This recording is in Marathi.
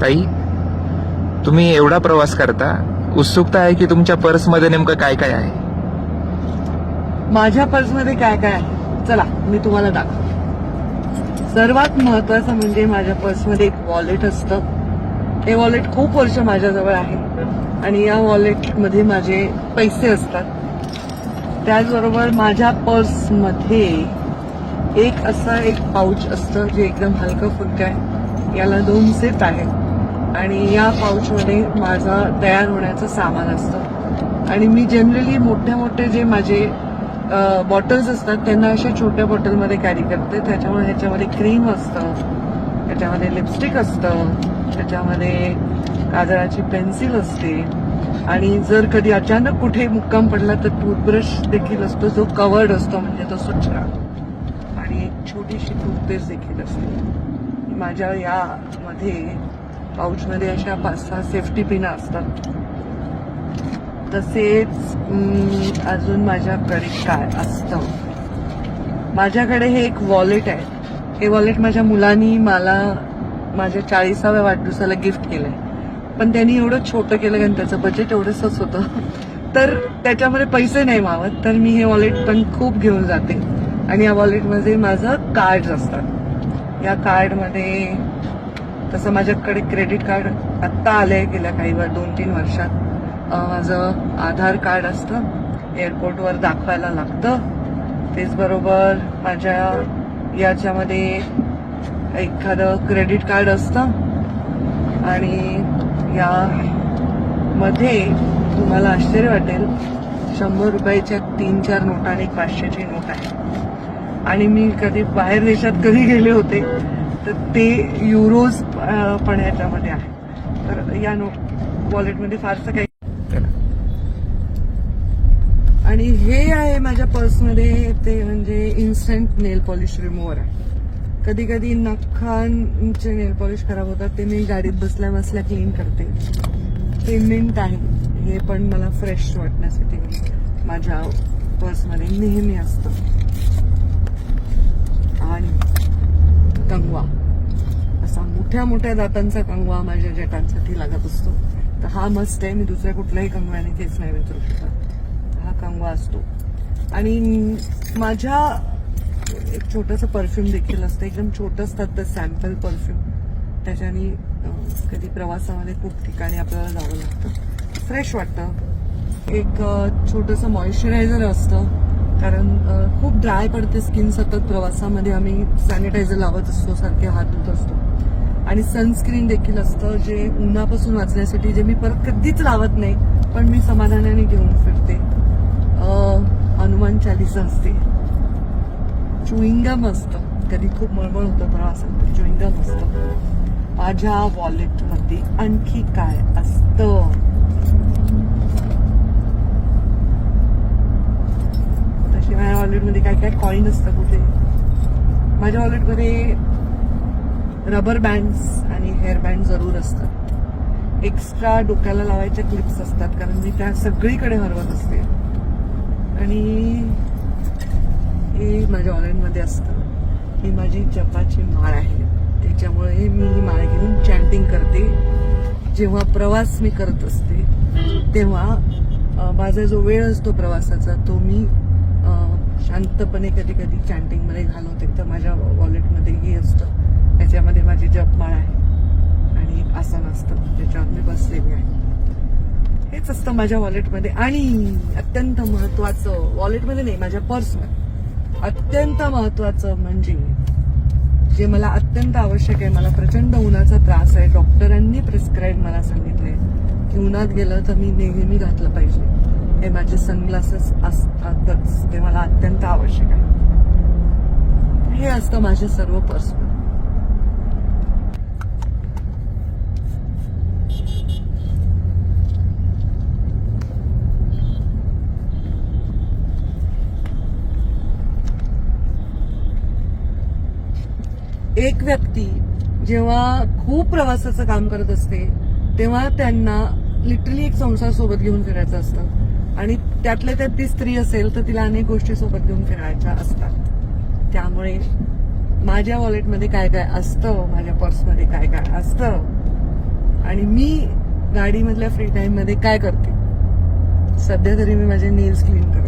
ताई तुम्ही एवढा प्रवास करता उत्सुकता आहे की तुमच्या पर्समध्ये नेमकं काय काय आहे? माझ्या पर्समध्ये काय काय आहे? चला मी तुम्हाला दाखव सर्वात महत्वाचं म्हणजे माझ्या पर्समध्ये एक वॉलेट असतं. हे वॉलेट खूप वर्ष माझ्याजवळ आहे. आणि या वॉलेटमध्ये माझे पैसे असतात. त्याचबरोबर माझ्या पर्समध्ये एक असं एक पाऊच असतं जे एकदम हलकं फुलकं आहे. याला दोन सेट आहेत. आणि या पाऊचमध्ये माझा तयार होण्याचं सामान असतं. आणि मी जनरली मोठे मोठे जे माझे बॉटल्स असतात त्यांना अशा छोट्या बॉटलमध्ये कॅरी करते. त्याच्यामुळे ह्याच्यामध्ये क्रीम असतं त्याच्यामध्ये लिपस्टिक असतं त्याच्यामध्ये काजळाची पेन्सिल असते. आणि जर कधी अचानक कुठे मुक्काम पडला तर टूथब्रश देखील असतो जो कवर्ड असतो म्हणजे तो स्वच्छ आणि एक छोटीशी टूथपेस्ट देखील असते. माझ्या यामध्ये पाऊचमध्ये अशा पाच सहा सेफ्टी पिना असतात. तसेच अजून माझ्याकडे काय असतं? माझ्याकडे हे एक वॉलेट आहे. हे वॉलेट माझ्या मुलांनी मला माझ्या चाळीसाव्या वाढदिवसाला गिफ्ट केलंय. पण त्यांनी एवढं छोटं केलं कारण त्याचं बजेट एवढंच होतं. तर त्याच्यामध्ये पैसे नाही मावत. तर मी हे वॉलेट पण खूप घेऊन जाते. आणि या वॉलेटमध्ये माझं कार्ड असतात. या कार्डमध्ये तसं माझ्याकडे क्रेडिट कार्ड आत्ता आलंय गेल्या काही वर दोन तीन वर्षात. माझं आधार कार्ड असतं एअरपोर्टवर दाखवायला लागतं. तेच बरोबर माझ्या याच्यामध्ये एखादं क्रेडिट कार्ड असतं. आणि या मध्ये तुम्हाला आश्चर्य वाटेल शंभर रुपयाच्या तीन चार नोटा आणि एक पाचशेची नोट आहे. आणि मी कधी बाहेर देशात कधी गेले होते तर ते युरोज पण याच्यामध्ये आहे. तर या नो वॉलेटमध्ये फारसं काही आणि हे आहे माझ्या पर्समध्ये ते म्हणजे इन्स्टंट नेल पॉलिश रिमूव्हर आहे. कधी कधी नखांचे नेल पॉलिश खराब होतात ते मी गाडीत बसल्या बसल्या क्लीन करते. ते मिंट आहे. हे पण मला फ्रेश वाटण्यासाठी माझ्या पर्समध्ये नेहमी असतं आणि कंगवा असा मोठ्या मोठ्या दातांचा कंगवा माझ्या जटांसाठी लागत असतो. तर हा मस्त आहे. मी दुसऱ्या कुठल्याही कंगव्याने तेच नाही विचारू शकत. हा कंगवा असतो. आणि माझ्या एक छोटंसं परफ्यूम देखील असतं. एकदम छोटं असतात तर सॅम्पल परफ्यूम त्याच्याने कधी प्रवासामध्ये खूप ठिकाणी आपल्याला जावं लागतं. फ्रेश वाटतं. एक छोटंसं मॉइश्चरायझर असतं. कारण खूप ड्राय पडते स्किन सतत प्रवासामध्ये. आम्ही सॅनिटायझर लावत असतो. सारखे हात धुत असतो. आणि सनस्क्रीन देखील असतं जे उन्हापासून वाचण्यासाठी जे मी परत कधीच लावत नाही पण मी समाधानाने घेऊन फिरते. हनुमान चालिसा असते. चुईंगम असतं कधी खूप मळमळ होतं प्रवासात चुईंगम असतं माझ्या वॉलेटमध्ये आणखी काय असतं? तशी माझ्या वॉलेटमध्ये काय काय कॉईन असतं कुठे? माझ्या वॉलेटमध्ये रबर बँड्स आणि हेअर बँड जरूर असतात. एक्स्ट्रा डोक्याला लावायच्या क्लिप्स असतात कारण मी त्या सगळीकडे हरवत असते. आणि हे माझ्या ऑनलाईनमध्ये असतं. ही माझी जपाची माळ आहे. त्याच्यामुळे मी ही माळ घेऊन चॅन्टिंग करते. जेव्हा प्रवास मी करत असते तेव्हा माझा जो वेळ असतो प्रवासाचा तो मी शांतपणे कधी कधी चॅन्टिंगमध्ये घालवते. तर माझ्या वॉलेटमध्ये हे असतं. त्याच्यामध्ये माझी जपमाळ आहे. आणि आसन असतं ज्याच्यावर मी बसलेली आहे. हेच असतं माझ्या वॉलेटमध्ये आणि अत्यंत महत्वाचं वॉलेटमध्ये नाही माझ्या पर्समध्ये अत्यंत महत्वाचं म्हणजे जे मला अत्यंत आवश्यक आहे मला प्रचंड उन्हाचा त्रास आहे. डॉक्टरांनी प्रिस्क्राईब मला सांगितले की उन्हात गेलं तर मी नेहमी घातलं पाहिजे. हे माझे सनग्लासेस असतातच. ते मला अत्यंत आवश्यक आहे. हे असतं माझे सर्व पर्समध्ये एक व्यक्ती जेव्हा खूप प्रवासाचं काम करत असते तेव्हा त्यांना लिटरली एक संसार सोबत घेऊन फिरायचं असतं. आणि त्यातल्या त्यात ती स्त्री असेल तर तिला अनेक गोष्टी सोबत घेऊन फिरायच्या असतात. त्यामुळे माझ्या वॉलेटमध्ये काय काय असतं माझ्या पर्समध्ये काय काय असतं आणि मी गाडीमधल्या फ्री टाईममध्ये काय करते? सध्या तरी मी माझे नेल्स क्लीन करते.